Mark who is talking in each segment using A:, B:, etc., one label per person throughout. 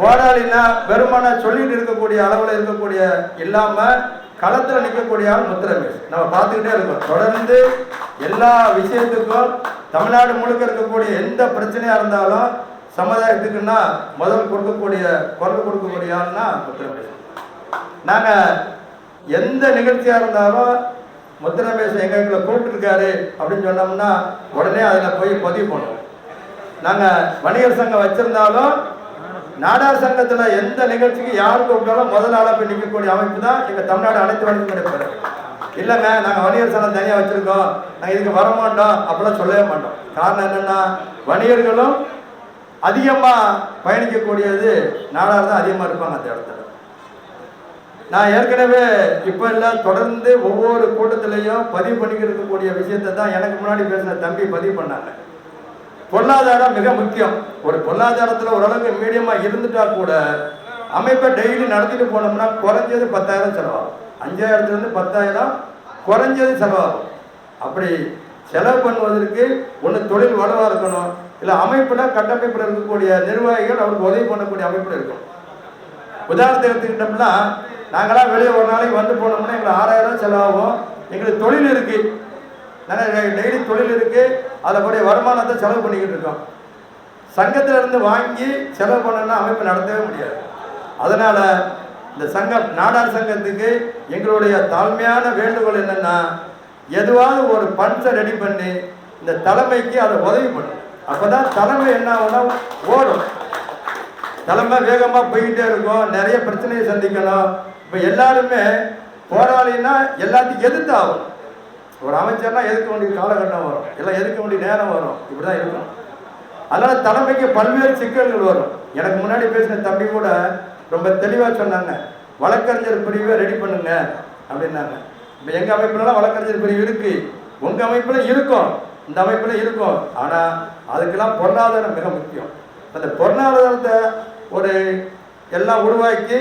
A: போராளினா பெருமான சொல்லிட்டு இருக்கக்கூடிய அளவில் இருக்கக்கூடிய இல்லாம களத்தில் நிற்கக்கூடிய ஆள் முத்துரமேஷ். நம்ம பார்த்துக்கிட்டே இருக்கோம். தொடர்ந்து எல்லா விஷயத்துக்கும் தமிழ்நாடு முழுக்க இருக்கக்கூடிய எந்த பிரச்சனையா இருந்தாலும் சமுதாயத்துக்குன்னா முதல் கொடுக்கக்கூடிய குரல் கொடுக்கக்கூடிய ஆள்னா முத்துரமேஷ். நாங்க எந்த நிகழ்ச்சியா இருந்தாலும் முத்துரமேஷ் எங்க எங்களை கூப்பிட்டுருக்காரு அப்படின்னு சொன்னோம்னா உடனே அதில் போய் பதிவு பண்ணுவோம் நாங்கள் வணிகர் சங்கம் வச்சிருந்தாலும் நாடார் சங்கத்தில் எந்த நிகழ்ச்சிக்கு யார் கூப்பிட்டாலும் முதல் ஆளாக போய் நிற்கக்கூடிய அமைப்பு தான் எங்கள் தமிழ்நாடு அனைத்து வணிகத்துறை பேர் இல்லைங்க நாங்கள் வணிகர் சங்கம் தனியாக வச்சுருக்கோம். நாங்கள் இதுக்கு வர மாட்டோம். அப்படிலாம் சொல்லவே மாட்டோம். காரணம் என்னென்னா வணிகர்களும் அதிகமாக பயணிக்கக்கூடியது நாடார் தான் அதிகமாக இருப்பாங்க அந்த இடத்துல. நான் ஏற்கனவே இப்போ எல்லாம் தொடர்ந்து ஒவ்வொரு கூட்டத்திலையும் பதிவு பண்ணிக்கிட்டு இருக்கக்கூடிய விஷயத்தை தான் எனக்கு முன்னாடி பேசின தம்பி பதிவு பண்ணாங்க. பொருளாதாரம் மிக முக்கியம். ஒரு பொருளாதாரத்தில் ஓரளவுக்கு மீடியமாக இருந்துட்டா கூட அமைப்பை டெய்லி நடத்திட்டு போனோம்னா குறைஞ்சது பத்தாயிரம் செலவாகும். அஞ்சாயிரத்துலேருந்து பத்தாயிரம் குறைஞ்சது செலவாகும். அப்படி செலவு பண்ணுவதற்கு ஒன்று தொழில் வலுவாக இருக்கணும். இல்லை அமைப்பில் கட்டமைப்பில் இருக்கக்கூடிய நிர்வாகிகள் அவருக்கு உதவி பண்ணக்கூடிய அமைப்பில் இருக்கும் உதாரணத்தை எடுத்துக்கிட்டோம்னா நாங்களாம் வெளியே ஒரு நாளைக்கு வந்து போனோம்னா எங்களுக்கு ஆறாயிரம் செலவாகும். எங்களுக்கு தொழில் இருக்குது நாங்கள் டெய்லி தொழில் இருக்குது அதனுடைய வருமானத்தை செலவு பண்ணிக்கிட்டு இருக்கோம் சங்கத்திலிருந்து வாங்கி செலவு பண்ணணும்னா அமைப்பு நடத்தவே முடியாது. அதனால் இந்த சங்கம் நாடார் சங்கத்துக்கு எங்களுடைய தாழ்மையான வேண்டுகோள் என்னென்னா எதுவாவது ஒரு பண்ஸை ரெடி பண்ணி இந்த தலைமைக்கு அதை உதவி பண்ணும் அப்போ தான் தலைமை என்ன ஆகும்னா ஓடும். தலைமை வேகமாக போய்கிட்டே இருக்கும். நிறைய பிரச்சனையை சந்திக்கணும் இப்போ எல்லாருமே போராளின்னா எல்லாத்தையும் எதிர்த்து ஆகும் ஒரு அமைச்சர்னா எதிர்க்க வேண்டிய காலகட்டம் வரும்? எல்லாம் எதிர்க்க வேண்டிய நேரம் வரும்? இப்படி தான் இருக்கும். அதனால தலைமைக்கு பல்வேறு சிக்கல்கள் வரும். எனக்கு முன்னாடி பேசின தம்பி கூட ரொம்ப தெளிவாக சொன்னாங்க. வழக்கறிஞர் பிரிவை ரெடி பண்ணுங்க அப்படின்னாங்க. இப்போ எங்கள் அமைப்புலலாம் வழக்கறிஞர் பிரிவு இருக்கு. உங்கள் அமைப்பில் இருக்கும். இந்த அமைப்பில் இருக்கும். ஆனால் அதுக்கெல்லாம் பொருளாதாரம் மிக முக்கியம். அந்த பொருளாதாரத்தை ஒரு எல்லாம் உருவாக்கி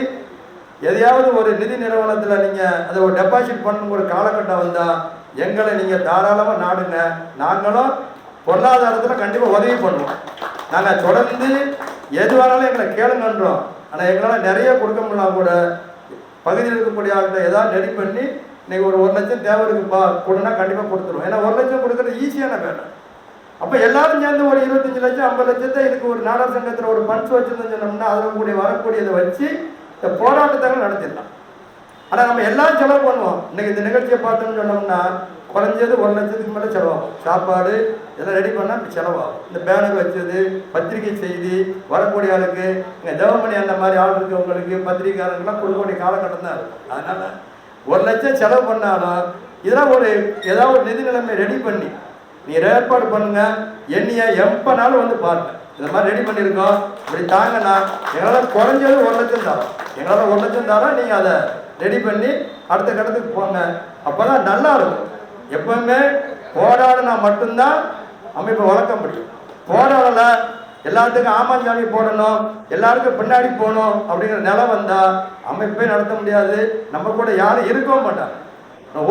A: எதையாவது ஒரு நிதி நிறுவனத்தில் நீங்கள் அதை ஒரு டெபாசிட் பண்ணணும் ஒரு காலகட்டம் வந்தால் எங்களை நீங்கள் தாராளமாக நாடுங்க. நாங்களும் பொருளாதாரத்தில் கண்டிப்பாக உதவி பண்ணுவோம். நாங்கள் தொடர்ந்து எதுவானாலும் எங்களை கேளுங்கன்றோம். ஆனால் எங்களால் நிறைய கொடுக்க முடியல கூட பகுதியில் இருக்கக்கூடிய ஆள்கிட்ட ஏதாவது ரெடி பண்ணி நீங்கள் ஒரு ஒரு லட்சம் தேவை இருக்குப்பா கொடுனா கண்டிப்பாக கொடுத்துருவோம். ஏன்னா ஒரு லட்சம் கொடுக்குறது ஈஸியான வேலை. அப்போ எல்லாரும் சேர்ந்து ஒரு இருபத்தஞ்சு லட்சம் ஐம்பது லட்சத்தை இதுக்கு ஒரு நாடார் சங்கத்தில் ஒரு பண்ஸ் வச்சுருந்தோம்னு சொன்னோம்னா அதில் கூடிய வரக்கூடியதை வச்சு இந்த போராட்டத்தை நடத்திடலாம். ஆனால் நம்ம எல்லாம் செலவு பண்ணுவோம். இன்னைக்கு இந்த நிகழ்ச்சியை பார்த்தோம்னு சொன்னோம்னா குறைஞ்சது ஒரு லட்சத்துக்கு மேலே செலவாகும். சாப்பாடு இதெல்லாம் ரெடி பண்ணால் இப்படி செலவாகும். இந்த பேனர் வச்சது பத்திரிகை செய்தி வரக்கூடிய ஆளுக்கு இங்கே தேவமணி அந்த மாதிரி ஆள் இருக்கவங்களுக்கு பத்திரிகையாளர்கள்லாம் கொடுக்கக்கூடிய காலகட்டம் தான் இருக்கும் அதனால் ஒரு லட்சம் செலவு பண்ணாலும் இதெல்லாம் ஒரு ஏதாவது ஒரு நிதி நிலைமை ரெடி பண்ணி நீ ஏற்பாடு பண்ணுங்க. என்னைய எப்போனாலும் வந்து பாருங்க. இந்த மாதிரி ரெடி பண்ணியிருக்கோம் இப்படி தாங்கண்ணா எங்களால் குறைஞ்சது ஒரு லட்சம் தரோம். எங்களால் ஒரு லட்சம் தரோம் நீங்கள் அதை ரெடி பண்ணி அடுத்த கட்டத்துக்கு போங்க. அப்போ தான் நல்லா இருக்கும். எப்பவுமே போராடினா மட்டும்தான் அமைப்பை வளர்க்க முடியும். போராடலை எல்லாத்துக்கும் ஆமாஞ்சாமி போடணும் எல்லாருக்கும் பின்னாடி போகணும் அப்படிங்கிற நிலை வந்தால் அமைப்பே நடத்த முடியாது. நம்ம கூட யாரும் இருக்கவும் மாட்டாங்க.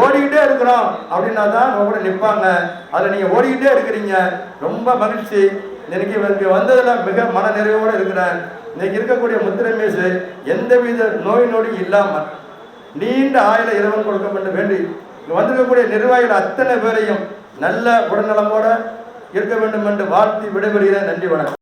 A: ஓடிக்கிட்டே இருக்கிறோம் அப்படின்னா தான் நம்ம கூட நிற்பாங்க அதில் நீங்கள் ஓடிக்கிட்டே இருக்கிறீங்க. ரொம்ப மகிழ்ச்சி. இன்னைக்கு இவருக்கு வந்ததில் மிக மன நிறைவோடு இருக்கிறார். இன்னைக்கு இருக்கக்கூடிய முத்திரமேசு எந்தவித நோய் நொடி இல்லாமல் நீண்ட ஆயுள இறைவன் கொடுக்க வேண்டும் வேண்டி இங்கே வந்திருக்கக்கூடிய நிர்வாகிகள் அத்தனை பேரையும் நல்ல உடல்நலமோடு இருக்க வேண்டும் என்று வாழ்த்தி விடைபெறுகிறேன். நன்றி வணக்கம்.